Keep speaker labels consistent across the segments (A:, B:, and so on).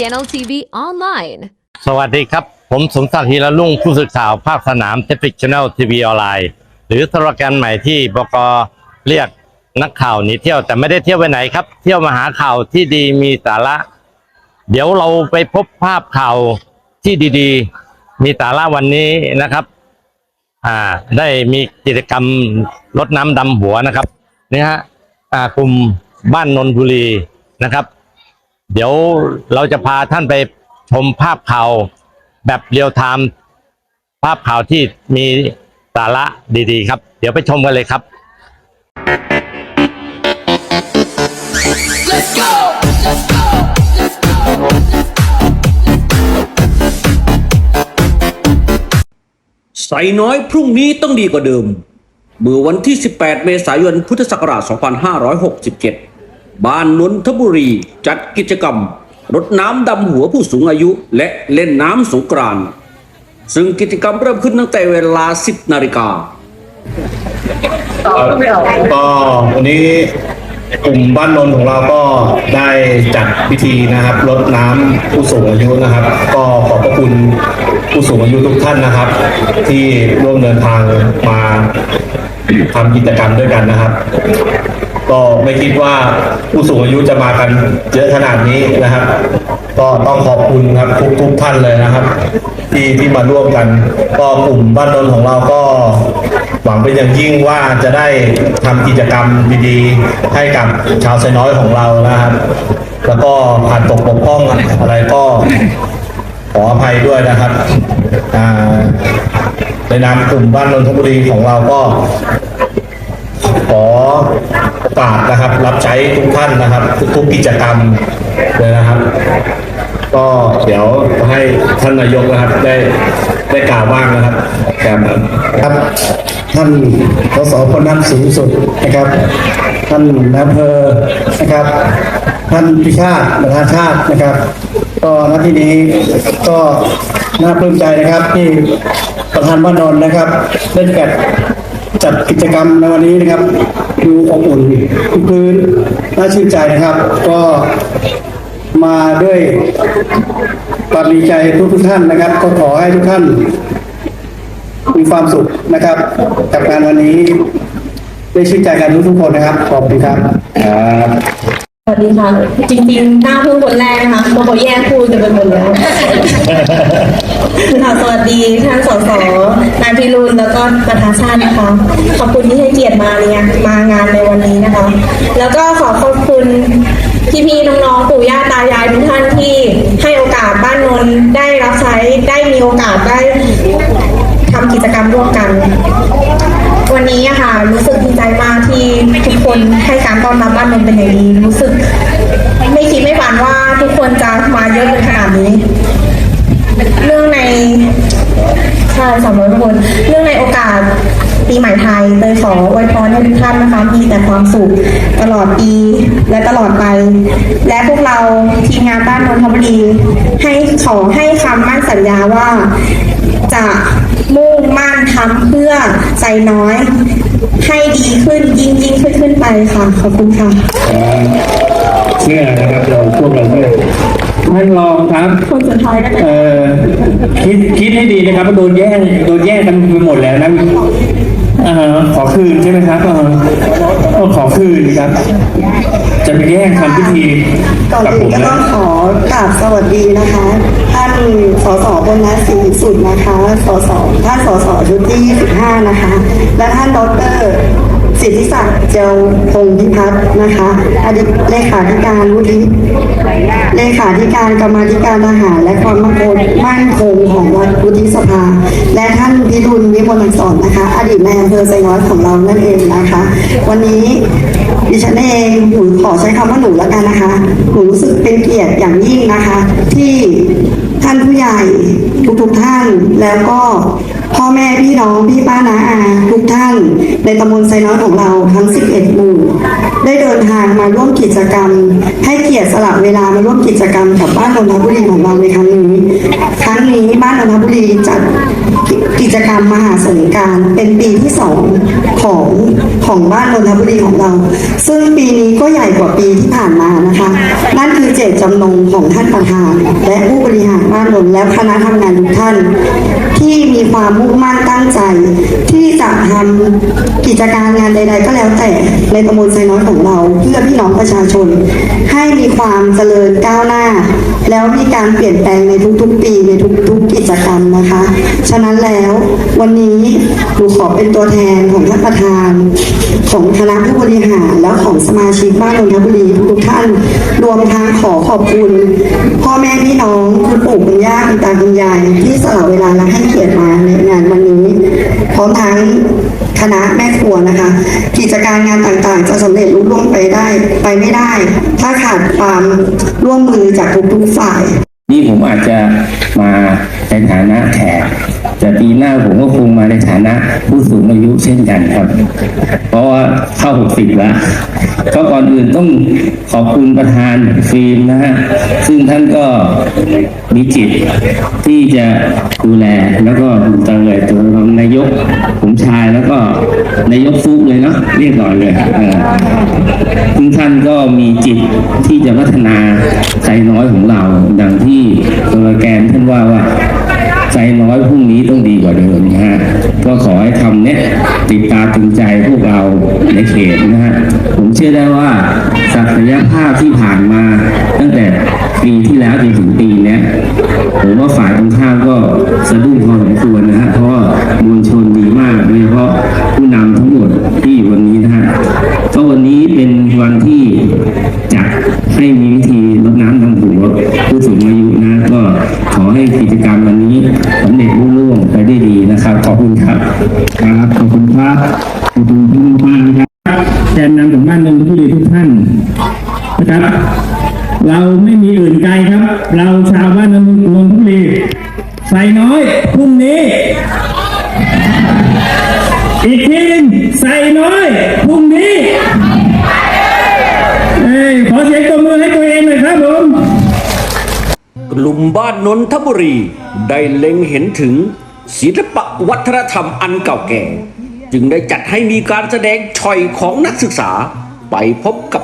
A: Channel TV online.
B: สวัสดีครับ ผมสมศักดิ์ฮีระลุ่งผู้สื่อข่าวภาคสนามเทฟิกช n แนลทีวีออนไลน์หรือสโลแกนใหม่ที่บกเรียกนักข่าวหนีเที่ยวแต่ไม่ได้เที่ยวไปไหนครับ เที่ยวมาหาข่าวที่ดีมีสาระ เดี๋ยวเราไปพบภาพข่าวที่ดีๆ มีสาระวันนี้นะครับ อ่า ได้มีกิจกรรมรดน้ำดำหัวนะครับนี่ฮะอ่ากลุ่มบ้านนนทบุรีนะครับ เดี๋ยวเราจะพาท่านไปชมภาพข่าวแบบเรียลไทม์ภาพข่าวที่มีสาระดีๆ ครับ เดี๋ยวไปชมกันเลยครับ
C: ใส่น้อยพรุ่งนี้ต้องดีกว่าเดิม เมื่อวันที่ 18 เมษายน พุทธศักราช 2567 บ้านนนทบุรีจัดกิจกรรม รดน้ำดำหัวผู้สูงอายุ และเล่นน้ำสงกรานต์ซึ่งกิจกรรมเริ่มขึ้นตั้งแต่เวลา 10 นาฬิกา
D: ก็วันนี้ กลุ่มบ้านนนท์ของเราก็ได้จัดพิธีนะครับรดน้ำผู้สูงอายุนะครับ ก็ขอบพระคุณผู้สูงอายุทุกท่านนะครับ ที่ร่วมเดินทางมาทำกิจกรรมด้วยกันนะครับ ก็ไม่คิดว่าผู้สูงอายุจะมากันเยอะขนาดนี้นะครับ ก็ต้องขอบคุณครับทุกทุกท่านเลยนะครับ ที่ที่มาร่วมกัน ก็กลุ่มบ้านนนท์ของเราก็ หวังเป็นอย่างยิ่งว่าจะได้ทำกิจกรรมดีๆ ให้กับชาวไซน้อยของเรานะครับ แล้วก็ผ่านตกบกพร่องอะไรก็ขออภัยด้วยนะครับอ่าในนามกลุ่มบ้านนนทบุรีของเราก็ ขอโอกาสนะครับ รับใช้ทุกท่านนะครับ ทุกกิจกรรมเลยนะครับ ก็เดี๋ยวให้ท่านนายกนะครับ ได้ได้กล่าวบ้างนะครับครับ
E: ครับ ท่านสสพนั้นสูงสุดนะครับ ท่านนายอำเภอนะครับ ท่านพิชาติประธานชาตินะครับ ก็ณที่นี้ก็น่าปลื้มใจนะครับที่ประธานบ้านนนท์นะครับได้จัดจัดกิจกรรมในวันนี้นะครับดูอบอุ่นคึกคืนน่าชื่นใจนะครับ ก็มาด้วยความดีใจทุกทุกท่านนะครับ ก็ขอให้ทุกท่าน มีความสุขนะครับ กับงานวันนี้ ได้ชื่นใจกันทุกๆคนนะครับ ขอบคุณครับ
F: สวัสดีค่ะจริงๆหน้าเพิ่งคนแรกนะคะเพราะเขาแยกพูดกันไปหมดแล้วค่ะสวัสดีท่านสสนายพิรุณแล้วก็ประธานชาตินะคะ ขอบคุณที่ให้เกียรติมาเนี่ยมางานในวันนี้นะคะ แล้วก็ขอขอบคุณพี่ๆน้องๆปู่ย่าตายายทุกท่านที่ให้โอกาสบ้านนนท์ได้รับใช้ได้มีโอกาสได้ ทำกิจกรรมร่วมกัน วันนี้อะค่ะรู้สึกดีใจมากที่ทุกคนให้การต้อนรับบ้านนนเป็นอย่างดีรู้สึก ไม่คิดไม่ฝันว่าทุกคนจะมาเยอะเป็นขนาดนี้ เรื่องในใช่สามร้อยคนเรื่องในโอกาสปีใหม่ไทยเลยขออวยพรให้ทุกท่านนะคะมีแต่ความสุขตลอดปีและตลอดไป และพวกเราทีมงานบ้านนนทบุรีให้ขอให้คำมั่นสัญญาว่าจะมุ่ง มั่นทำเพื่อใจน้อย ให้ดีขึ้นยิ่งยิ่งขึ้นขึ้นไปค่ะ ขอบคุณค่ะ
E: เชื่อนะครับเราพวกเราด้วยท่านรองครับ
F: คนสุดท้ายนะคะ
E: เอ่อคิดคิดให้ดีนะครับว่าโดนแย่งโดนแย่งกันไปหมดแล้วนะอ่าขอคืนใช่ไหมครับเออเออขอคืนครับ จะไปแย่งทำพิธี
G: ก่อน
E: กับผ
G: อื่น
E: ม
G: ก็
E: นะ
G: ต้องขอกราบสวัสดีนะคะ ท่านสสบนนัสศรีสุดนะคะสสท่านสสชุดที่25นะคะ และท่านดรสิทธิศักดิ์เจลพงพิพัฒน์นะคะอดีตเลขาธิการวุฒิเลขาธิการกรรมาธิการทหาร และความมั่นคงมั่นคงของวัดวุฒิสภา และท่านพิรุณวิมลอักษรนะคะ อดีตนายอำเภอไซน้อยของเรานั่นเองนะคะ วันนี้ ดิฉันเองหนูขอใช้คำว่าหนูแล้วกันนะคะหนูรู้สึกเป็นเกียรติอย่างยิ่งนะคะ ที่ท่านผู้ใหญ่ทุกๆท่านแล้วก็พ่อแม่พี่น้องพี่ป้าน้าอาทุกท่าน ในตำบลไซน้อยของเราทั้ง 11 หมู่ ได้เดินทางมาร่วมกิจกรรม ให้เกียรติสละเวลามาร่วมกิจกรรมกับบ้านนนทบุรีของเราในครั้งนี้ ครั้งนี้บ้านนนทบุรีจัด กิจกรรมมหาสงการเป็นปีที่สองของของบ้านนนทบุรีของเรา ซึ่งปีนี้ก็ใหญ่กว่าปีที่ผ่านมานะคะ นั่นคือเจตจำนงของท่านประธาน และผู้บริหารบ้านนนและคณะทำงานทุกท่าน ที่มีความมุ่งมั่นตั้งใจ ที่จะทำกิจการงานใด ๆ ก็แล้วแต่ในตำบลไซน้อยของเราเพื่อพี่น้องประชาชน ให้มีความเจริญก้าวหน้า แล้วมีการเปลี่ยนแปลงในทุกๆ ปีในทุกๆ กิจกรรมนะคะ ฉะนั้นแล้วแล้ว วันนี้หนูขอเป็นตัวแทนของท่านประธาน ของคณะผู้บริหารและของสมาชิกบ้านนนทบุรีทุกท่าน รวมทั้งขอขอบคุณพ่อแม่พี่น้องคุณปู่คุณย่าคุณตาคุณยายที่สละเวลาและให้เกียรติมาในงานวันนี้ พร้อมทั้งคณะแม่ครัวนะคะ กิจการงานต่างๆ จะสำเร็จรุ่ล่วงไปได้ไปไม่ได้ ถ้าขาดความร่วมมือจากทุกๆฝ่าย
H: นี่ผมอาจจะมาในฐานะแขกแต่ปีหน้าผมก็คงมาในฐานะผู้สูงอายุเช่นกันครับ เพราะว่าเข้าหกสิบแล้วก็ก่อนอื่นต้องขอบคุณประธานฟิล์มนะฮะซึ่งท่านก็มีจิตที่จะดูแลแล้วก็ตังเลยตัวรองนายกผมชายแล้วก็นายกฟุกเลยเนาะเรียกก่อนเลยซึ่งท่านก็มีจิตที่จะพัฒนาใจน้อยของเราดังที่โซโลแกนท่านว่าว่าใจน้อยพรุ่งนี้ต้องดีกว่าเดิมนะฮะ ก็ขอให้คำเนี้ยติดตาตึงใจพวกเราในเขตนะฮะ ผมเชื่อได้ว่าศักยภาพที่ผ่านมา ตั้งแต่ปีที่แล้วจนถึงปีเนี้ยผมว่าฝ่ายตรงข้ามก็สะดุ้งพอสมควรนะฮะ เพราะมวลชนดีมากโดยเฉพาะผู้นำทั้งหมด ให้กิจกรรมวันนี้สำเร็จรุ่ง ลุ่มบ้า
C: นนนทบุรี ได้เล็งเห็นถึง ศิลปะวัฒนธรรมอันเก่าแก่ จึงได้จัดให้มีการแสดงชอยของนักศึกษา ไปพบกับ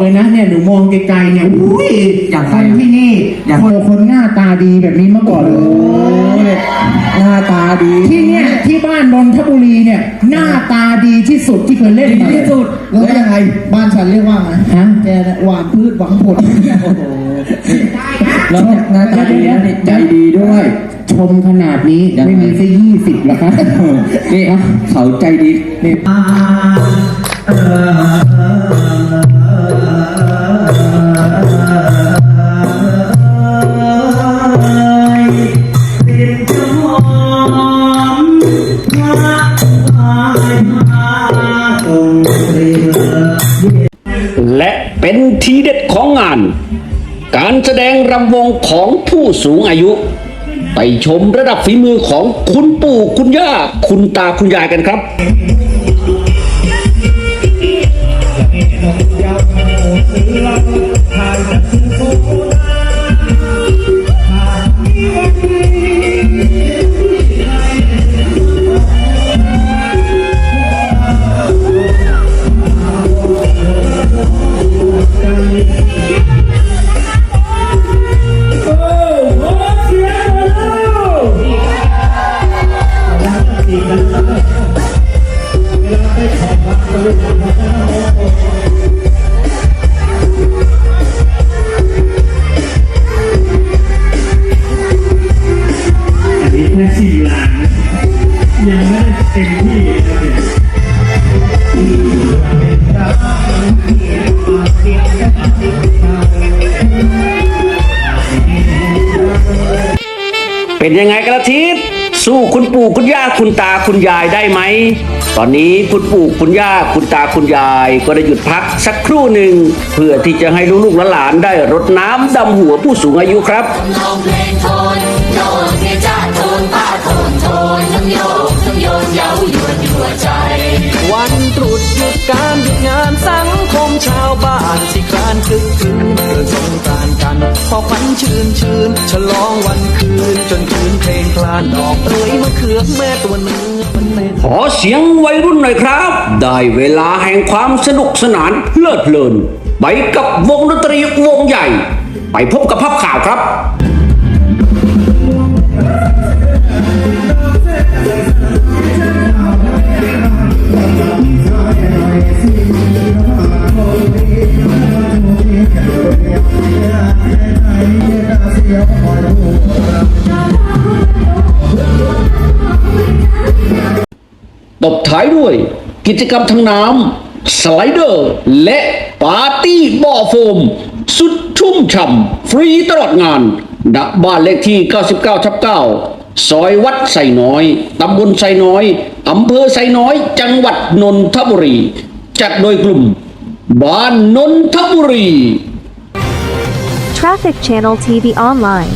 I: เลยนะเนี่ยหนูมองไกลๆเนี่ยอุ้ยอย่างคนที่นี่คนคนหน้าตาดีแบบนี้เมื่อก่อนเลย หน้าตาดีที่เนี่ยที่บ้านนนทบุรีเนี่ยหน้าตาดีที่สุดที่เคยเล่นมาที่สุดแล้วยังไงบ้านฉันเรียกว่าไงฮะแกหวานพืชหวังผลแล้วหน้าตาดีใจดีด้วย ชมขนาดนี้ไม่มีแค่ยี่สิบหรอกครับนี่เขาใจดีนี่
C: และ รำวงของผู้สูงอายุ ไปชมระดับฝีมือของคุณปู่คุณย่า คุณตาคุณยายกันครับ
H: อั เป็
C: นยังไงกันละทิศสู้คุณปู่คุณย่าคุณตาคุณยายได้ไหม ตอนนี้คุณปู่คุณย่าคุณตาคุณยายก็ได้หยุดพักสักครู่หนึ่ง เพื่อที่จะให้ลูกๆหลานได้รดน้ำดำหัวผู้สูงอายุครับ
J: วัน
K: ตรุษหยุดการหยุดงานสังคมชาวบ้านสิลึกคืน ชื่นชื่นฉลองวันคืน จนคืนเพลงคลานดอกเอ๋ยมะเขือแม่ตัวเนื้อมันเต้น
C: ขอเสียงวัยรุ่นหน่อยครับ ได้เวลาแห่งความสนุกสนานเลิดเพลิน ไปกับวงดนตรีวงใหญ่ ไปพบกับภาพข่าวครับ กิจกรรมทางน้ำสไลเดอร์ และปาร์ตี้บ่อโฟม สุดชุ่มฉ่ำฟรีตลอดงานณบ้านเลขที่ 99ทับ9ซอยวัดไซน้อย ตำบลไซน้อย อำเภอไซน้อย จังหวัดนนทบุรี จัดโดยกลุ่ม บ้านนนทบุรี
A: Traffic Channel TV Online.